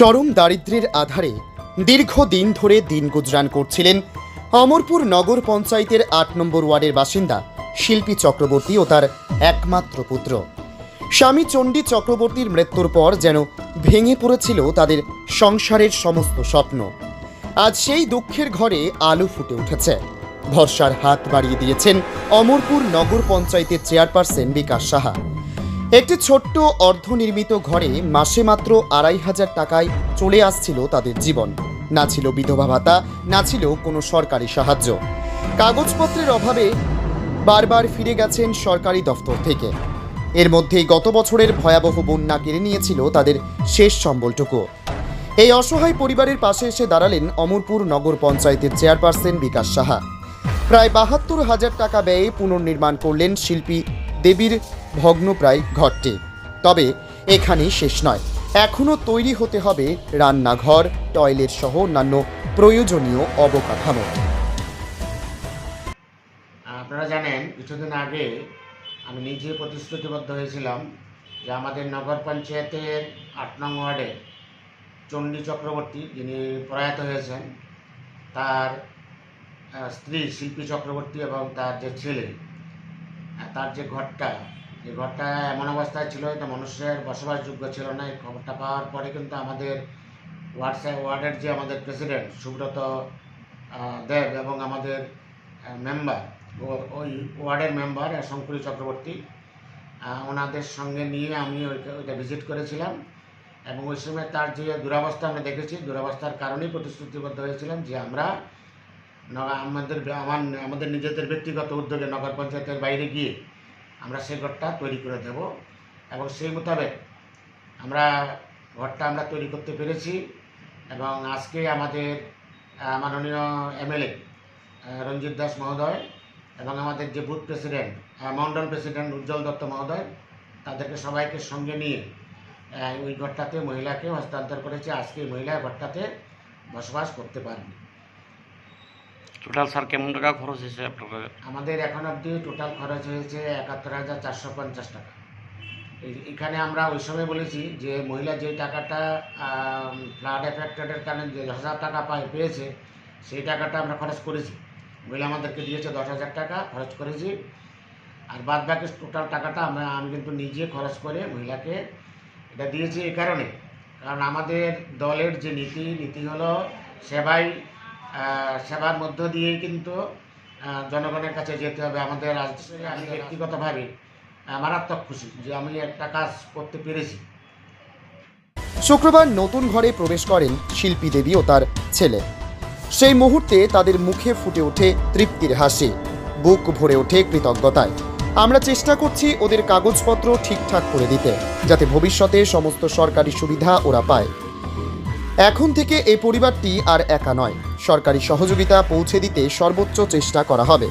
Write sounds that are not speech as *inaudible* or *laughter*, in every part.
চরম দারিদ্র্যের আধারে দীর্ঘদিন ধরে দিন গুজরান করছিলেন অমরপুর নগর পঞ্চায়েতের আট নম্বর ওয়ার্ডের বাসিন্দা শিল্পী চক্রবর্তী ও তার একমাত্র পুত্র। স্বামী চণ্ডী চক্রবর্তীর মৃত্যুর পর যেন ভেঙে পড়েছিল তাদের সংসারের সমস্ত স্বপ্ন। আজ সেই দুঃখের ঘরে আলো ফুটে উঠেছে। ভরসার হাত বাড়িয়ে দিয়েছেন অমরপুর নগর পঞ্চায়েতের চেয়ারপারসন বিকাশ সাহা। একটি ছোট্ট অর্ধনির্মিত ঘরে মাসে মাত্র আড়াই হাজার টাকায় চলে আসছিল তাদের জীবন। না ছিল বিধবা ভাতা, না ছিল কোনো সরকারি সাহায্য। কাগজপত্রের অভাবে বারবার ফিরে গেছেন সরকারি দফতর থেকে। এর মধ্যেই গত বছরের ভয়াবহ বন্যা কেড়ে নিয়েছিল তাদের শেষ সম্বলটুকু। এই অসহায় পরিবারের পাশে এসে দাঁড়ালেন অমরপুর নগর পঞ্চায়েতের চেয়ারপারসন বিকাশ সাহা। প্রায় বাহাত্তর হাজার টাকা ব্যয়ে পুনর্নির্মাণ করলেন শিল্পী দেবীর ভগ্নপ্রায় ঘরটি। তবে এখানেই শেষ নয়। এখনও তৈরি হতে হবে রান্নাঘর, টয়লেট সহ অন্যান্য প্রয়োজনীয় অবকাঠামো। আপনারা জানেন, কিছুদিন আগে আমি নিজে প্রতিশ্রুতিবদ্ধ হয়েছিলাম যে আমাদের নগর পঞ্চায়েতের আট নং ওয়ার্ডে চণ্ডী চক্রবর্তী যিনি প্রয়াত হয়েছেন, তার স্ত্রী শিল্পী চক্রবর্তী এবং তার যে ছেলে তার যে ঘরটা যে ঘরটা এমন অবস্থায় ছিল এটা মানুষের বসবাসযোগ্য ছিল না। এই খবরটা পাওয়ার পরে কিন্তু আমাদের ওয়ার্ডসে ওয়ার্ডের যে আমাদের প্রেসিডেন্ট সুব্রত দেব এবং আমাদের মেম্বার ওই ওয়ার্ডের মেম্বার, শঙ্করী চক্রবর্তী ওনাদের সঙ্গে নিয়ে আমি ওইটা ভিজিট করেছিলাম এবং ওই সময় তার যে দুরাবস্থা আমরা দেখেছি, দুরাবস্থার কারণেই প্রতিশ্রুতিবদ্ধ হয়েছিলাম যে আমরা আমাদের আমার আমাদের নিজেদের ব্যক্তিগত উদ্যোগে নগর পঞ্চায়েতের বাইরে গিয়ে আমরা সেই ঘরটা তৈরি করে দেব এবং সেই মোতাবেক আমরা ঘরটা আমরা তৈরি করতে পেরেছি এবং আজকে আমাদের মাননীয় এমএলএ রঞ্জিত দাস মহোদয় এবং আমাদের যে বুথ প্রেসিডেন্ট আহ, মণ্ডল প্রেসিডেন্ট উজ্জ্বল দত্ত মহোদয় তাদেরকে সবাইকে সঙ্গে নিয়ে ওই ঘরটাতে মহিলাকে হস্তান্তর করেছে। আজকে মহিলা ঘরটাতে বসবাস করতে পারবে টোটাল স্যার কেমন টাকা খরচ হয়েছে আপনার আমাদের এখন অবধি টোটাল খরচ হয়েছে একাত্তর হাজার চারশো পঞ্চাশ টাকা। এখানে আমরা ওই সময় বলেছি যে মহিলা যে টাকাটা ফ্লাড এফেক্টেডের কারণে যে দশ হাজার টাকা পাই পেয়েছে, সেই টাকাটা আমরা খরচ করেছি। মহিলা আমাদেরকে দিয়েছে দশ হাজার টাকা, খরচ করেছি। আর বাদ বাকি টোটাল টাকাটা আমরা, আমি কিন্তু নিজে খরচ করে মহিলাকে এটা দিয়েছি এই কারণে। কারণ আমাদের দলের যে নীতি নীতি হলো সেবাই সেবার মধ্য দিয়েই কিন্তু জনগণের কাছে যেতে হবে। আমাদের আমি ব্যক্তিগতভাবে মারাত্মক খুশি যে আমি একটা কাজ করতে পেরেছি। শুক্রবার নতুন ঘরে প্রবেশ করেন শিল্পী দেবী ও তার ছেলে। সেই মুহূর্তে তাদের মুখে ফুটে ওঠে তৃপ্তির হাসি। বুক ভরে ওঠে কৃতজ্ঞতায়। আমরা চেষ্টা করছি ওদের কাগজপত্র ঠিকঠাক করে দিতে, যাতে ভবিষ্যতে সমস্ত সরকারি সুবিধা ওরা পায়। এখন থেকে এই পরিবারটি আর একা নয়। সরকারি সহযোগিতা পৌঁছে দিতে সর্বোচ্চ চেষ্টা করা হবে।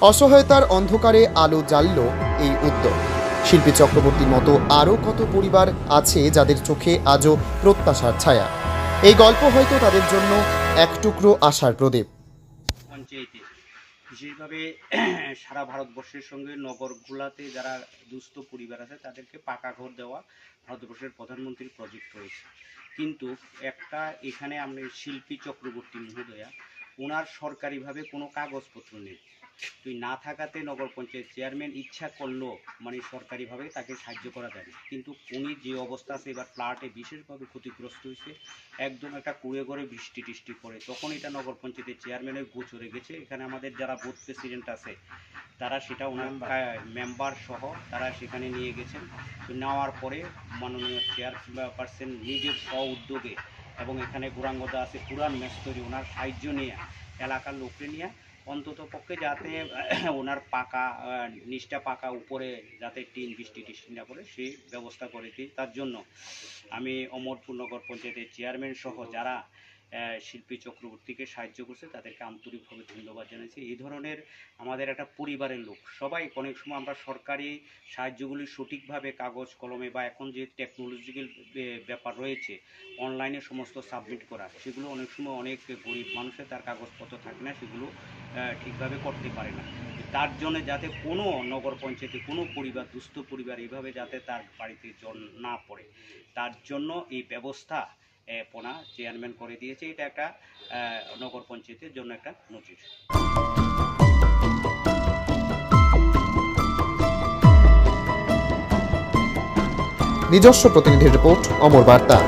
অসহায়তার অন্ধকারে আলো জ্বালল এই উদ্যোগ। শিল্পী চক্রবর্তীর মতো আরও কত পরিবার আছে যাদের চোখে আজও প্রত্যাশার ছায়া? এই গল্প হয়তো তাদের জন্য এক টুকরো আশার প্রদীপ। বিশেষভাবে *clears throat* সারা ভারতবর্ষের সঙ্গে নগরগুলাতে যারা দুস্থ পরিবার আছে, তাদেরকে পাকা ঘর দেওয়া ভারতবর্ষের প্রধানমন্ত্রীর প্রজেক্ট রয়েছে। কিন্তু একটা এখানে আমি শিল্পী চক্রবর্তী মহোদয়া ওনার সরকারিভাবে কোনো কাগজপত্র নেই। তুই না থাকাতে নগর পঞ্চায়েত চেয়ারম্যান ইচ্ছা করলেও মানে সরকারিভাবে তাকে সাহায্য করা যাবে। কিন্তু উনি যে অবস্থা আছে এবার ফ্ল্যাটে বিশেষভাবে ক্ষতিগ্রস্ত হয়েছে। একদম একটা কুড়ে করে বৃষ্টি টিষ্টি পড়ে। তখন এটা নগর পঞ্চায়েতের চেয়ারম্যানের গোচরে গেছে। এখানে আমাদের যারা বুথ প্রেসিডেন্ট আছে তারা সেটা ওনার মেম্বার সহ তারা সেখানে নিয়ে গেছেন। নেওয়ার পরে মাননীয় চেয়ারপারসন নিজের স্ব উদ্যোগে এবং এখানে গুরাঙ্গদা আছে, পুরান মেস্তরি, ওনার সাহায্য নিয়ে, এলাকার লোককে নিয়ে। অন্তত পক্ষে যাতে, *clears throat* ওনার পাকা নিচটা পাকা, উপরে যাতে টিন, বৃষ্টি টিষ্টি না পড়ে, সেই ব্যবস্থা করে দিই। তার জন্য আমি অমরপুর নগর পঞ্চায়েতের চেয়ারম্যান সহ যারা শিল্পী চক্রবর্তীকে সাহায্য করছে। তাদেরকে আন্তরিকভাবে ধন্যবাদ জানাচ্ছি। এই ধরনের আমাদের একটা পরিবারের লোক। সবাই অনেক সময় আমরা সরকারি সাহায্যগুলি সঠিকভাবে কাগজ, কলমে বা এখন যে টেকনোলজিক্যাল ব্যাপার রয়েছে অনলাইনে সমস্ত সাবমিট করা, সেগুলো অনেক সময় অনেক গরিব মানুষের তার কাগজপত্র থাকে না, সেগুলো ঠিকভাবে করতে পারে না। তার জন্য যাতে কোনো নগর পঞ্চায়েতে কোনো পরিবার, দুস্থ পরিবার এইভাবে যাতে তার বাড়িতে জল না পড়ে, তার জন্য এই ব্যবস্থা পোনা চেয়ারম্যান করে দিয়েছে। এটা একটা নগর পঞ্চায়েতের জন্য একটা নোটিশ নিজস্ব প্রতিনিধি রিপোর্ট, অমর বার্তা।